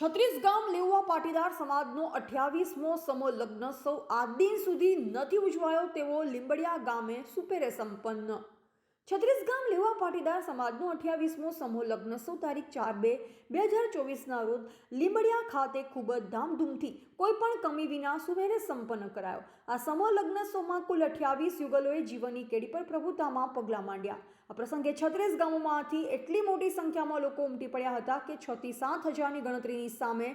છત્રીસ ગામ લેવા પાટીદાર સમાજનો અઠ્યાવીસમો સમો લગ્નોત્સવ આ દિન સુધી નથી ઉજવાયો તેવો લીંબડિયા ગામે સુપેરે સંપન્ન. છત્રીસ ગામ લેવા પાટીદાર સમાજનો અઠ્યાવીસમો સમૂહ લગ્નોત્સવ તારીખ ચાર બે બે હજાર ચોવીસના રોજ લીંબડિયા ખાતે ખૂબ જ ધામધૂમથી કોઈ પણ કમી વિના સુમેરે સંપન્ન કરાયો. આ સમૂહ લગ્નોત્સવમાં કુલ અઠ્યાવીસ યુગલોએ જીવનની કેડી પર પ્રભુતામાં પગલાં માંડ્યા. આ પ્રસંગે છત્રીસ ગામોમાંથી એટલી મોટી સંખ્યામાં લોકો ઉમટી પડ્યા હતા કે છ થી સાત હજારની ગણતરીની સામે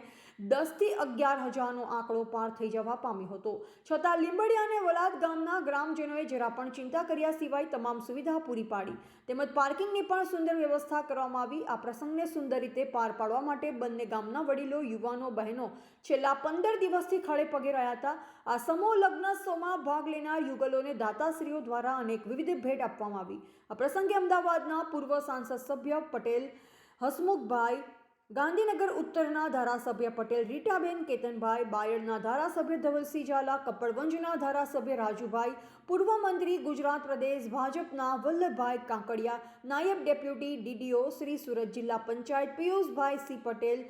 દસથી અગિયાર હજારનો આંકડો પાર થઈ જવા પામ્યો હતો. છતાં લીંબડિયા અને વલાદ ગામના ગ્રામજનોએ જરા પણ ચિંતા કર્યા સિવાય તમામ સુવિધા પૂરી પાડી. તેમજ પાર્કિંગની પણ સુંદર વ્યવસ્થા કરવામાં આવી. આ પ્રસંગને સુંદર રીતે પાર પાડવા માટે બંને ગામના વડીલો, યુવાનો, બહેનો છેલ્લા પંદર દિવસથી ખડે પગે રહ્યા હતા. આ સમૂહ સોમાં ભાગ લેનાર યુગલોને દાતાશ્રીઓ દ્વારા અનેક વિવિધ ભેટ આપવામાં આવી. આ પ્રસંગે અમદાવાદના પૂર્વ સાંસદ સભ્ય પટેલ, હસમુખભાઈ, ગાંધીનગર ઉત્તરના ધારાસભ્ય પટેલ, રીટાબેન કેતનભાઈ, બાયડના ધારાસભ્ય ધવલસિંહ ઝાલા કપડવંજના ધારાસભ્ય રાજુભાઈ, પૂર્વ મંત્રી ગુજરાત પ્રદેશ ભાજપના વલ્લભભાઈ કાંકડિયા, નાયબ ડેપ્યુટી ડીડીઓ શ્રી સુરત જિલ્લા panchayat, Piyushbhai C Patel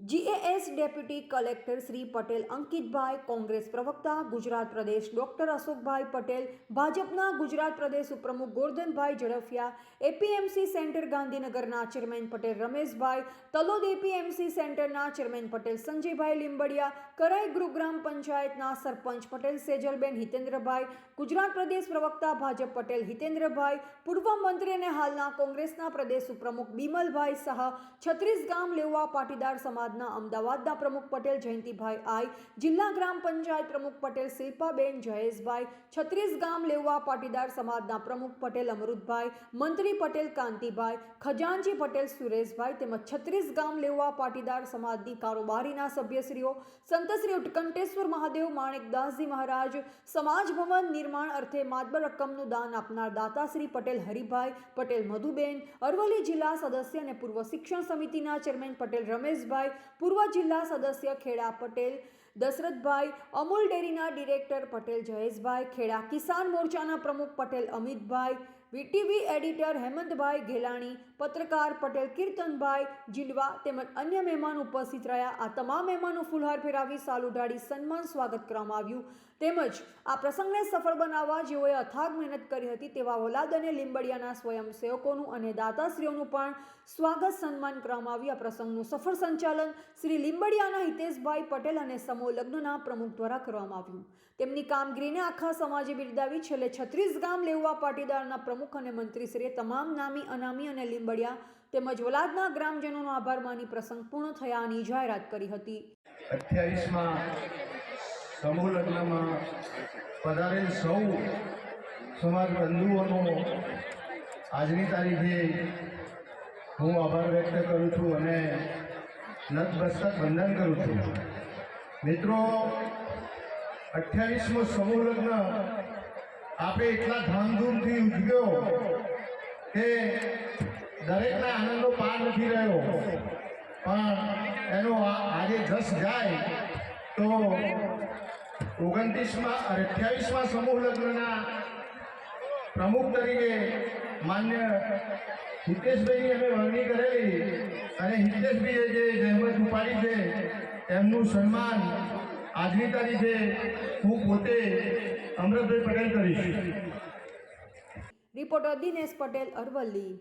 GAS deputy collector Shri Patel Ankitbhai Congress પ્રવક્તા ગુજરાત પ્રદેશ ડોક્ટર અશોકભાઈ પટેલ ભાજપના ગુજરાત પ્રદેશ ઉપપ્રમુખ ગોરધનભાઈ ઝડફિયા એપીએમસી સેન્ટર ગાંધીનગરના ચેરમેન પટેલ રમેશભાઈ તલોદ એપીએમસી સેન્ટરના ચેરમેન પટેલ સંજયભાઈ લીંબડિયા કરાઈ ગુરુગ્રામ પંચાયતના સરપંચ પટેલ સેજલબેન હિતેન્દ્રભાઈ ગુજરાત પ્રદેશ પ્રવક્તા ભાજપ પટેલ હિતેન્દ્રભાઈ પૂર્વ મંત્રી અને હાલના કોંગ્રેસના પ્રદેશ ઉપપ્રમુખ બિમલભાઈ શાહ છત્રીસ ગામ લેવા પાટીદાર સમાજના અમદાવાદના પ્રમુખ પટેલ, જયંતિભાઈ આઈ, જિલ્લા ગ્રામ પંચાયત પ્રમુખ પટેલ, શિલ્પાબેન, જયેશભાઈ છત્રીસ ગામ લેવા પાટીદાર સમાજના પ્રમુખ પટેલ, અમૃતભાઈ, મંત્રી પટેલ, કાંતિભાઈ, ખજાનજી પટેલ, સુરેશભાઈ તેમજ છત્રીસ ગામ લેવા પાટીદાર સમાજની કારોબારીના સભ્યશ્રીઓ, સંતશ્રી ઉત્કંઠેશ્વર મહાદેવ માણેકદાસજી મહારાજ, સમાજ ભવન નિર્માણ અર્થે માતબર રકમનું દાન આપનાર દાતાશ્રી પટેલ, હરિભાઈ પટેલ, મધુબેન, અરવલ્લી જિલ્લા સદસ્ય અને પૂર્વ શિક્ષણ સમિતિના ચેરમેન પટેલ, રમેશભાઈ પૂર્વ જિલ્લા સદસ્ય ખેડા પટેલ દશરથભાઈ અમૂલ ડેરીના ડિરેક્ટર પટેલ જયેશભાઈ ખેડા, કિસાન મોરચાના પ્રમુખ પટેલ અમિતભાઈ, વીટીવી એડિટર હેમંતભાઈ ઘેલાણી પત્રકાર પટેલ કીર્તનભાઈ જીંડવા તેમજ અન્ય મહેમાન ઉપસ્થિત રહ્યા. આ તમામ મહેમાનો ફુલહાર ફેરાવી સાલ ઉઢાડી સન્માન સ્વાગત કરવામાં આવ્યું. તેમજ આ પ્રસંગને સફળ બનાવવા જેઓએ અથાગ મહેનત કરી હતી તેવા ઓલાદ અને લીંબડિયાના સ્વયંસેવકોનું અને દાતાશ્રીઓનું પણ સ્વાગત સન્માન કરવામાં આવ્યું. આ પ્રસંગનું સફળ સંચાલન શ્રી લીંબડિયાના હિતેશભાઈ પટેલ અને સમૂહ લગ્નના પ્રમુખ દ્વારા કરવામાં આવ્યું. તેમની કામગીરીને આખા સમાજે બિરદાવી છેલ્લે છત્રીસ ગામ લેવા પાટીદારના પ્રમુખ અને મંત્રીશ્રીએ તમામ નામી, અનામી અને લીંબડિયા તેમજ વલાદના ગ્રામજનોનો આભાર માની પ્રસંગ પૂર્ણ થયાની જાહેરાત કરી હતી. અઠ્યાવીસમાં સમૂહ લગ્નમાં પધારેલ સૌ સમાજ બંધુઓનો આજની તારીખે હું આભાર વ્યક્ત કરું છું અને નતમસ્તક વંદન કરું છું. મિત્રો, અઠ્યાવીસમો સમૂહ લગ્ન આપણે એટલા ધામધૂમથી ઉજવ્યો કે દરેકના આનંદનો પાર નથી રહ્યો. પણ એનો આજે જસ જાય તો ઓગણત્રીસમાં અઠ્યાવીસમાં સમૂહ લગ્નના પ્રમુખ તરીકે માન્ય હિતેશભાઈની અમે વરણી કરેલી અને હિતેશભાઈએ જે જહેમત ઉપાડી છે એમનું સન્માન આજની તારીખે હું પોતે અમૃતભાઈ પટેલ કરીશ. રિપોર્ટર દિનેશ પટેલ અરવલ્લી.